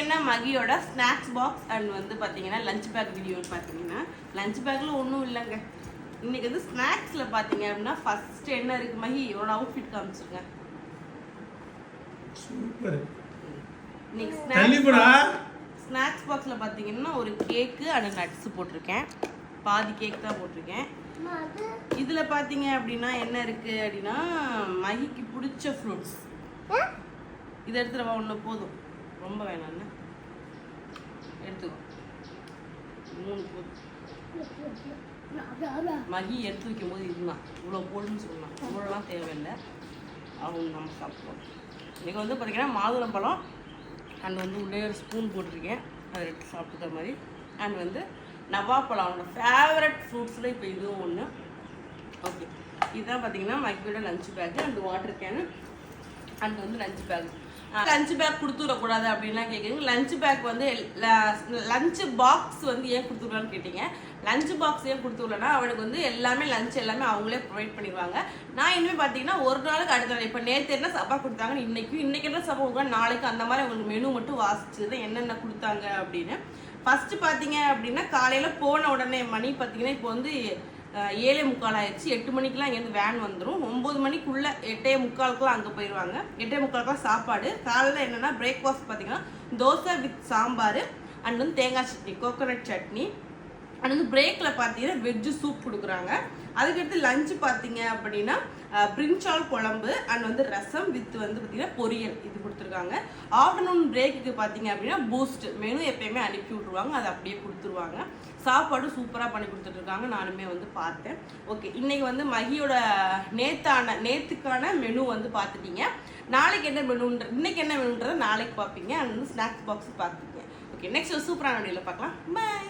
என்ன மகியோட snacks box and வந்து பார்த்தீங்கன்னா லஞ்ச் பேக் வீடியோ பார்த்தீங்கன்னா லஞ்ச் பேக்கில் ஒன்றும் இல்லைங்க. இன்னைக்கு வந்து ஸ்நாக்ஸில் பார்த்தீங்க அப்படின்னா ஃபர்ஸ்ட் என்ன இருக்கு மகி? உன்னோட அவுட்ஃபிட் காமிச்சிருங்க. சூப்பர் இன்னைக்கு ஸ்நாக்ஸ் ஸ்நாக்ஸ் பாக்ஸில் பார்த்தீங்கன்னா ஒரு கேக்கு அண்ட் நட்ஸ் போட்டிருக்கேன். பாதி கேக் தான் போட்டிருக்கேன். இதில் பார்த்தீங்க அப்படின்னா என்ன இருக்கு அப்படின்னா மகிக்கு பிடிச்ச ஃப்ரூட்ஸ் இதை எடுத்துகிட்டு வா ஒன்று போதும். ரொம்ப வேணாம்ண்ணா எடுத்துக்கோ. மூணு போதும் மகி எடுத்து வைக்கும் போது இதுதான். இவ்வளோ போடுன்னு சொல்லலாம் இவ்வளோலாம் தேவையில்லை. அவங்க நம்ம சாப்பிடுவோம். இன்றைக்கி வந்து பார்த்தீங்கன்னா மாதுளம்பழம் அண்ட் வந்து உள்ளே ஒரு ஸ்பூன் போட்டிருக்கேன். அதை எடுத்து சாப்பிட்டுக்கிற மாதிரி. அண்ட் வந்து நவாப்பழம் அவனோட ஃபேவரட் ஃப்ரூட்ஸில் இப்போ இதுவும் ஒன்று ஓகே இதுதான் பார்த்தீங்கன்னா மகியோட lunch bag and water can and வந்து லஞ்ச் பேக் லஞ்ச் பேக் கொடுத்து விடக்கூடாது அப்படின்லாம் கேட்குறீங்க லஞ்ச் பேக் வந்து லஞ்ச் பாக்ஸ் வந்து ஏன் கொடுத்துடலான்னு கேட்டீங்க? லஞ்ச் பாக்ஸ் ஏன் கொடுத்து அவனுக்கு வந்து எல்லாமே லஞ்ச் எல்லாமே அவங்களே ப்ரொவைட் பண்ணிடுவாங்க. நான் இனிமேல் பார்த்தீங்கன்னா ஒரு நாளுக்கு அடுத்த நாள் இப்போ நேற்று என்ன சப்பா கொடுத்தாங்க இன்னைக்கும் இன்றைக்கி என்ன சப்பா கொடுக்குறாங்க நாளைக்கு அந்த மாதிரி அவங்களுக்கு மெனு மட்டும் வாசிச்சது என்னென்ன கொடுத்தாங்க அப்படின்னு. ஃபஸ்ட்டு பார்த்தீங்க அப்படின்னா காலையில் போன உடனே மணி பார்த்தீங்கன்னா இப்போ வந்து ஏழே முக்கால் ஆயிடுச்சு. எட்டு மணிக்கெலாம் இங்கேருந்து வேன் வந்துடும் ஒம்பது மணிக்குள்ளே எட்டே முக்காலுக்குலாம் அங்கே போயிடுவாங்க எட்டே முக்காலுக்குலாம் சாப்பாடு. காலையில் என்னென்னா பிரேக்ஃபாஸ்ட் பார்த்தீங்கன்னா தோசை வித் சாம்பார் அண்ட் வந்து தேங்காய் சட்னி கோகோனட் சட்னி அண்ட் வந்து பிரேக்கில் பார்த்தீங்கன்னா வெஜ்ஜு சூப் கொடுக்குறாங்க. அதுக்கடுத்து லஞ்சு பார்த்தீங்க அப்படின்னா அஹ், பிரிஞ்சால் குழம்பு அண்ட் வந்து ரசம் வித் வந்து பார்த்தீங்கன்னா பொரியல் இது கொடுத்துருக்காங்க. ஆஃப்டர்நூன் பிரேக்குக்கு பார்த்தீங்க அப்படின்னா பூஸ்ட் மெனு எப்பயுமே அனுப்பி விட்ருவாங்க அதை அப்படியே கொடுத்துருவாங்க. சாப்பாடு சூப்பராக பண்ணி கொடுத்துட்ருக்காங்க நானுமே வந்து பார்த்தேன். ஓகே இன்றைக்கி வந்து மகியோட நேத்தான நேத்துக்கான மெனு வந்து பார்த்துட்டீங்க. நாளைக்கு என்ன மெனுன்ற இன்றைக்கி என்ன மெனுன்றதை நாளைக்கு பார்ப்பீங்க. அண்ட் வந்து ஸ்நாக்ஸ் பாக்ஸ் பார்த்துப்பீங்க. ஓகே நெக்ஸ்ட் சூப்பரான வீடியோவில் பார்க்கலாம். பாய்